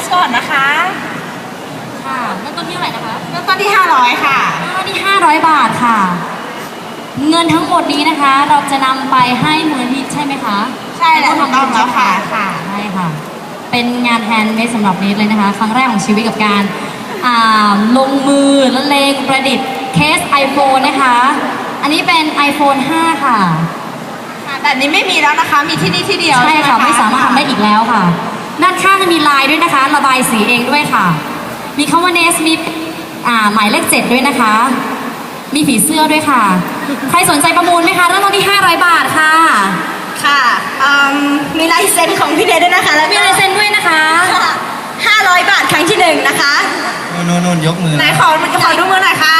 สก่อนนะคะ ค่ะเริ่มต้นที่เท่าไหร่นะคะเริ่มต้นที่ 500 ค่ะ อ่าที่500 บาทค่ะ เงินทั้งหมดนี้นะคะ เราจะนำไปให้มูลนิธิใช่ไหมคะใช่แล้วถูกต้องแล้วค่ะค่ะ ใช่ค่ะ เป็นงานแฮนด์เมดสำหรับเนทเลยนะคะ ครั้งแรกของชีวิตกับการอ่าลงมือละเลงประดิษฐ์เคส iPhone นะคะ อันนี้เป็น iPhone 5 ค่ะ ค่ะแบบนี้ไม่มีแล้วนะคะ มีที่นี่ที่เดียวใช่ค่ะหไม่สามารถทำได้อีกแล้วค่ะ ด้านข้างมีลายด้วยนะคะ ระบายสีเองด้วยค่ะ มีคำว่าเนสมีอ่าหมายเลขเจ็ดด้วยนะคะ มีผีเสื้อด้วยค่ะ ใครสนใจประมูลไหมคะเริ่มต้นที่ 500 บาทค่ะ ค่ะอืมมีลายเซ็นของพี่เดชด้วยนะคะ แล้วมีลายเซ็นด้วยนะคะห้าร้อยบาทครั้งที่หนึ่งนะคะ นู่นนู่นยกมือไหนนะขอขอดูมือหน่อยค่ะ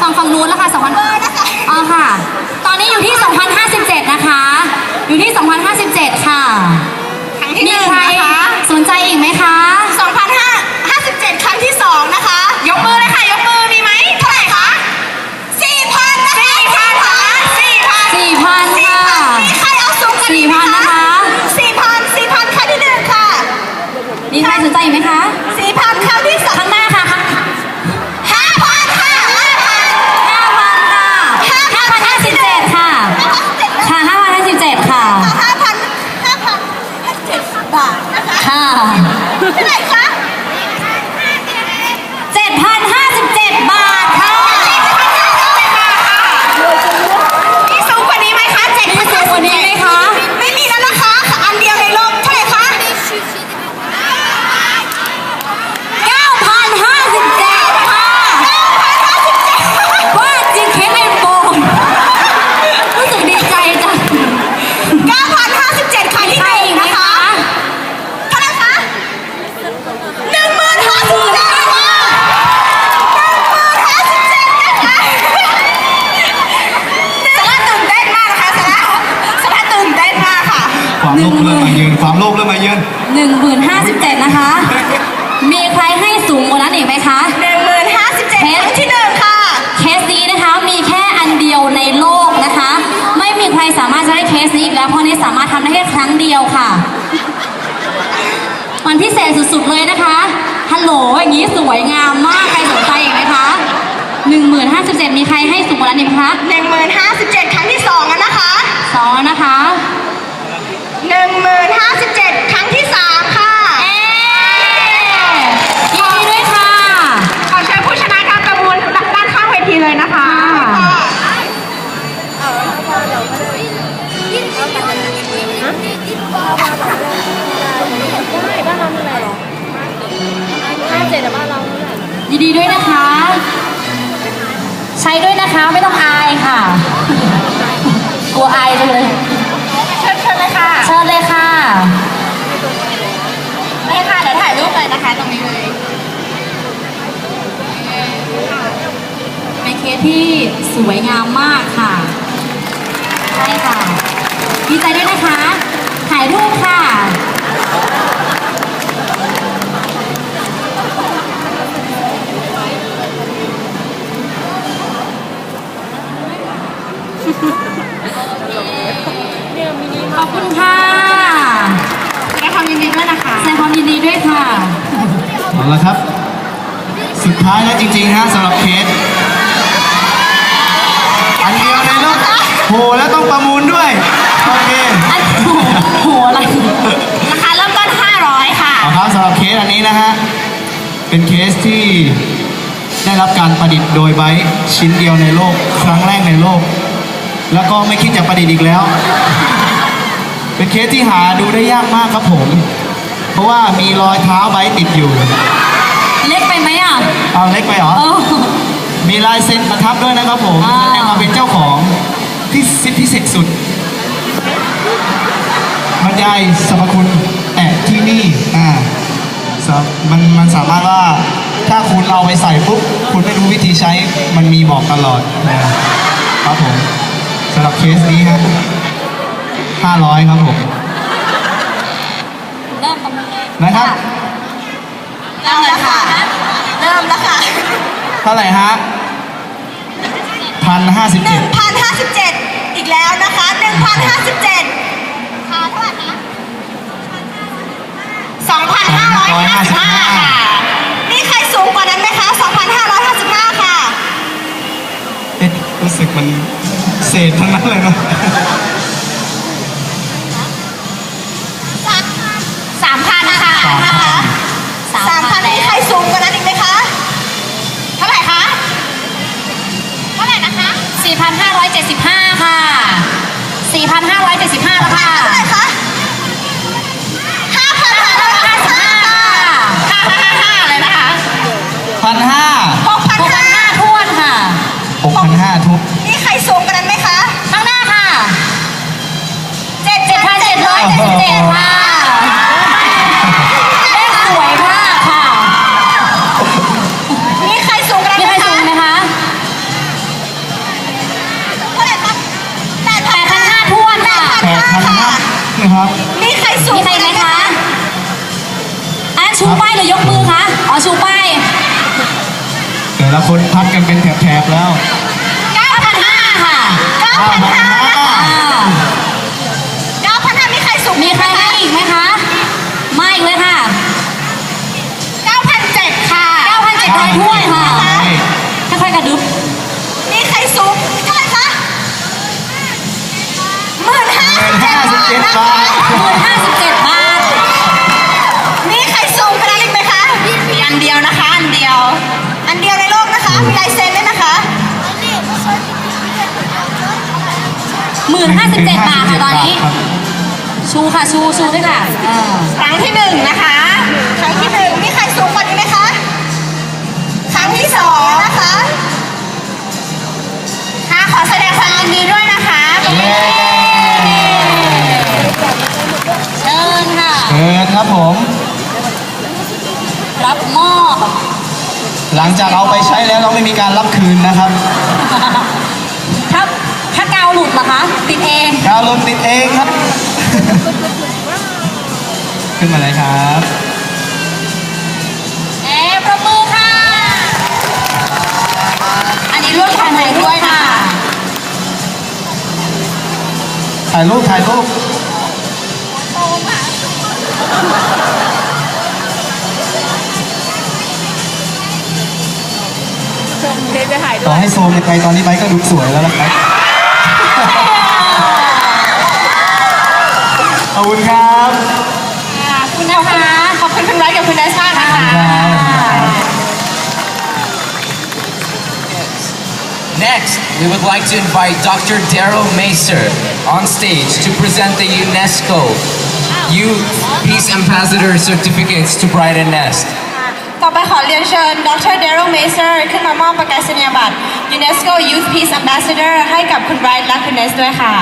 ฝั่งฝั่งนู้นแล้วค่ะสองพันอ๋อค่ะ ตอนนี้อยู่ที่ 2,057 นะคะ อยู่ที่ 2,057 ค่ะ ครั้งที่หมีนึ่งใครนะคะสนใจอีกไหมคะ สองพันห้าห้าสิบเจ็ดครั้งที่สองนะคะ ยกมือเลยค่ะ ยกมือมีไหมเท่าไหร่คะสี่พันสี่พันค่ะสี่พัน 4,000 สี่ ค่ะ พันมีใครเอาสูงกว่านี้ไหม 4,000นะคะ สี่พันสี่พันครั้งที่หนึ่งค่ะ มีใครสนใจอีกไหมคะ สี่พันครั้งที่สอง ข้างหน้าค่ะข้าง ห้าพันค่ะห้าพัน 5,000 ค่ะ 5,057 ค่ะ ค่ะ 5,057 ค่ะ ห้าพันห้าพันเจ็ดสิบบาทนะคะ ค่ะ เท่าไหร่คะ 7,057 บาทค่ะ มีสูงกว่านี้ไหมคะเจ็ด มีสูงกว่านี้ไหมคะ ไม่มีแล้วนะคะ อันเดียวในโลกเท่าไหร่คะ 9,057 ค่ะ ว่าจริงเค้กไอโฟนรู้สึกดีใจจัง 9,057ครั้งที่หนึ่งนะคะ เท่าไหร่คะหนึ่งหมื่นห้าสิบเจ็ดค่ะหนึ่งหมื่นห้าสิบเจ็ดนะคะสาระตื่นเต้นมากนะคะสาระสาระตื่นเต้นมากค่ะ ความ โลภเริ่มมาเยือนความโลภเริ่มมาเยือน10,057นะคะ มีใครให้สูงกว่านั้นอีกไหมคะหนึ่งหมื่นห้าสิบเจ็ดครั้งที่หนึ่งค่ะ เคสนี้นะคะมีแค่อันเดียวในโลกนะคะ ไม่มีใครสามารถจะได้เคสนี้อีกแล้วเพราะนี้สามารถทำได้แค่ครั้งเดียวค่ะ มันพิเศษสุดๆเลยนะคะ ฮัลโหลอย่างนี้สวยงามมากใครสนใจอีกไหมคะ10,057มีใครให้สูงกว่านั้นอีกไหมคะ ดีด้วยนะคะ ใช้ด้วยนะคะไม่ต้องอายค่ะ กลัวอายจังเลยเชิญเชิญเลยค่ะเชิญเลยค่ะนี่ค่ะเดี๋ยวถ่ายรูปเลยนะคะตรงนี้เลยเป็นเคสที่สวยงามมากค่ะใช่ค่ะดีใจด้วยนะคะ เอาละครับ สุดท้ายแล้วจริงๆฮะสำหรับเคสอันเดียวในโลกโหแล้วต้องประมูลด้วย โอเคอันโหโหอะไรราคาเริ่มต้น 500 ค่ะ เอาครับสำหรับเคสอันนี้นะฮะ เป็นเคสที่ได้รับการประดิษฐ์โดยไบร์ทชิ้นเดียวในโลก ครั้งแรกในโลก แล้วก็ไม่คิดจะประดิษฐ์อีกแล้ว เป็นเคสที่หาดูได้ยากมากครับผม เพราะว่ามีรอยเท้าไบร์ทติดอยู่ เล็กไปไหมอะเอาเล็กไปเหรอ เออ มีลายเซ็นประทับด้วยนะครับผมอ้าวแสดงมาเป็นเจ้าของที่สิพิเศษสุดบรรยายสรรพคุณแต่ที่นี่อ่าสามันมันสามารถว่าถ้าคุณเอาไปใส่ปุ๊บคุณไม่รู้วิธีใช้มันมีบอกตลอดนะครับผมสำหรับเคสนี้ฮะ500 ครับผมเริ่มประมูลเลยนะครับ เริ่มแล้วค่ะ เริ่มแล้วค่ะเท่าไหร่ฮะพันห้าสิบหเจ็นึ่ดงพันห้าสิบเจ็ดอีกแล้วนะคะหนึ่งพันห้าสิบเจ็ดค่ะเท่าไหร่คะสองพันห้าร้อยห้าสิบห้าค่ะมีใครสูงกว่านั้นไหมคะสองพันห้าร้อยห้าสิบห้าค่ะ เอ๊ะรู้สึกมันเศษทั้งนั้นเลยนะ นค่ะนะคะสามพันมีใครสูงกว่านั้นอีกไหมคะ เท่าไหร่คะ เท่าไหร่นะคะ 4,575 ค่ะ 4,575แล้วค่ะ เท่าไหร่คะ ครับ มีใครสูงมีใครไหมคะอันชูป้ายหรือยกมือคะ อ๋อชูป้ายแต่ละคนพัดกันเป็นแถบๆแล้ว 9,500ค่ะเก้าพันห้าอ่าเก้าพันห้ามีใครสูงมีใครให้อีกไหมคะไม่อีกเลยค่ะเก้าพันเจ็ดค่ะ9,700ท้วนค่ะ มื่นห้าสิบเจ็ดบาทค่ะตอนนี้ครับชูค่ะชูชูด้วยค่ะเออครั้งที่หนึ่งนะคะ ครั้งที่หนึ่งมีใครสูงกว่านี้ไหมคะ ครั้งที่สองนะคะค่ะขอแสดงความยินดีด้วยนะคะเย้เชิญค่ะ เชิญครับผม รับมอบ หลังจากเอาไปใช้แล้วเราไม่มีการรับคืนนะครับถ้าถ้ากาวหลุดเหรอคะ ติดเองกาวลนติดเองครับ ขึ้นมาเลยครับ เอ๊ะประมือค่ะ อันนี้ร่วมกันเลยด้วยค่ะถ่ายรูปถ่ายรูปต่อให้โซมยังไงตอนนี้ไบค์ก็ดูสวยแล้วนะครับ ขอบคุณครับ ขอบคุณนะคะ ขอบคุณคุณไว้กับคุณเดชมากนะคะ Next, we would like to invite Dr. Daryl Macer on stage to present the UNESCO Youth Peace Ambassador certificates to Brighton Nest. ต่อไปขอเรียนเชิญ ดรเดร l ลเมเซอร์ขึ้นมามอบประกาศนียบัตร UNESCO Youth Peace Ambassador ให้กับคุณไบรท์และคุณเนสด้วยค่ะ